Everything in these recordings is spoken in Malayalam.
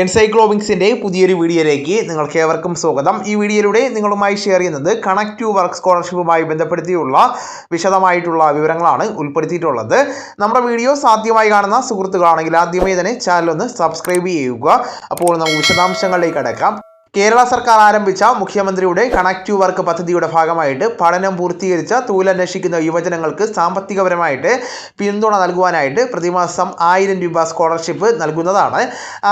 എൻസൈക്ലോബിങ്സിന്റെ പുതിയൊരു വീഡിയോയിലേക്ക് നിങ്ങൾക്ക് ഏവർക്കും സ്വാഗതം. ഈ വീഡിയോയിലൂടെ നിങ്ങളുമായി ഷെയർ ചെയ്യുന്നത് കണക്ട് ടു വർക്ക് സ്കോളർഷിപ്പുമായി ബന്ധപ്പെടുത്തിയുള്ള വിശദമായിട്ടുള്ള വിവരങ്ങളാണ് ഉൾപ്പെടുത്തിയിട്ടുള്ളത്. നമ്മുടെ വീഡിയോ സാധ്യമായി കാണുന്ന സുഹൃത്തുക്കളാണെങ്കിൽ ആദ്യമേ തന്നെ ചാനൽ ഒന്ന് സബ്സ്ക്രൈബ് ചെയ്യുക. അപ്പോൾ നമുക്ക് വിശദാംശങ്ങളിലേക്ക് അടക്കാം. കേരള സർക്കാർ ആരംഭിച്ച മുഖ്യമന്ത്രിയുടെ കണക്റ്റീവ് വർക്ക് പദ്ധതിയുടെ ഭാഗമായിട്ട് പഠനം പൂർത്തീകരിച്ച തൊഴിലന്വേഷിക്കുന്ന യുവജനങ്ങൾക്ക് സാമ്പത്തികപരമായിട്ട് പിന്തുണ നൽകുവാനായിട്ട് പ്രതിമാസം ആയിരം രൂപ സ്കോളർഷിപ്പ് നൽകുന്നതാണ്.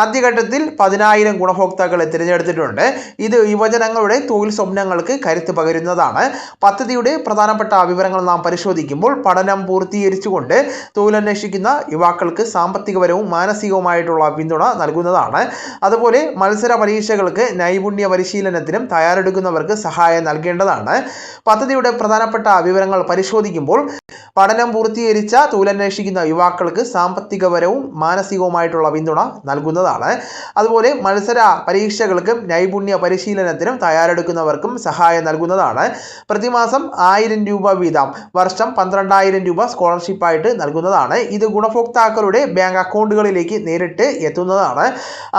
ആദ്യഘട്ടത്തിൽ പതിനായിരം ഗുണഭോക്താക്കളെ തിരഞ്ഞെടുത്തിട്ടുണ്ട്. ഇത് യുവജനങ്ങളുടെ തൊഴിൽ സ്വപ്നങ്ങൾക്ക് കരുത്ത് പകരുന്നതാണ്. പദ്ധതിയുടെ പ്രധാനപ്പെട്ട വിവരങ്ങൾ നാം പരിശോധിക്കുമ്പോൾ പഠനം പൂർത്തീകരിച്ചുകൊണ്ട് തൊഴിലന്വേഷിക്കുന്ന യുവാക്കൾക്ക് സാമ്പത്തികപരവും മാനസികവുമായിട്ടുള്ള പിന്തുണ നൽകുന്നതാണ്. അതുപോലെ മത്സര പരീക്ഷകൾക്ക് നൈപുണ്യ പരിശീലനത്തിനും തയ്യാറെടുക്കുന്നവർക്ക് സഹായം നൽകേണ്ടതാണ്. പദ്ധതിയുടെ പ്രധാനപ്പെട്ട വിവരങ്ങൾ പരിശോധിക്കുമ്പോൾ പഠനം പൂർത്തീകരിച്ച തൊഴിലന്വേഷിക്കുന്ന യുവാക്കൾക്ക് സാമ്പത്തികപരവും മാനസികവുമായിട്ടുള്ള പിന്തുണ നൽകുന്നതാണ്. അതുപോലെ മത്സര പരീക്ഷകൾക്കും നൈപുണ്യ പരിശീലനത്തിനും തയ്യാറെടുക്കുന്നവർക്കും സഹായം നൽകുന്നതാണ്. പ്രതിമാസം ആയിരം രൂപ വീതം വർഷം പന്ത്രണ്ടായിരം രൂപ സ്കോളർഷിപ്പായിട്ട് നൽകുന്നതാണ്. ഇത് ഗുണഭോക്താക്കളുടെ ബാങ്ക് അക്കൗണ്ടുകളിലേക്ക് നേരിട്ട് എത്തുന്നതാണ്.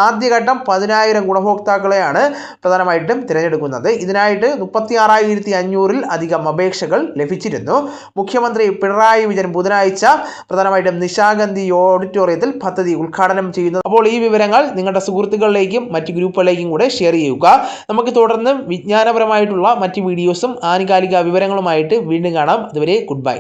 ആദ്യഘട്ടം പതിനായിരം ഗുണഭോക്താക്കളെയാണ് പ്രധാനമായിട്ടും തിരഞ്ഞെടുക്കുന്നത്. ഇതിനായിട്ട് മുപ്പത്തി ആറായിരത്തി അഞ്ഞൂറിൽ അധികം അപേക്ഷകൾ ലഭിച്ചിരുന്നു. മുഖ്യമന്ത്രി പിണറായി വിജയൻ ബുധനാഴ്ച പ്രധാനമായിട്ടും നിശാഗന്ധി ഓഡിറ്റോറിയത്തിൽ പദ്ധതി ഉദ്ഘാടനം ചെയ്യുന്നു. അപ്പോൾ ഈ വിവരങ്ങൾ നിങ്ങളുടെ സുഹൃത്തുക്കളിലേക്കും മറ്റ് ഗ്രൂപ്പുകളിലേക്കും കൂടെ ഷെയർ ചെയ്യുക. നമുക്ക് തുടർന്ന് വിജ്ഞാനപരമായിട്ടുള്ള മറ്റ് വീഡിയോസും ആനുകാലിക വിവരങ്ങളുമായിട്ട് വീണ്ടും കാണാം. അതുവരെ ഗുഡ് ബൈ.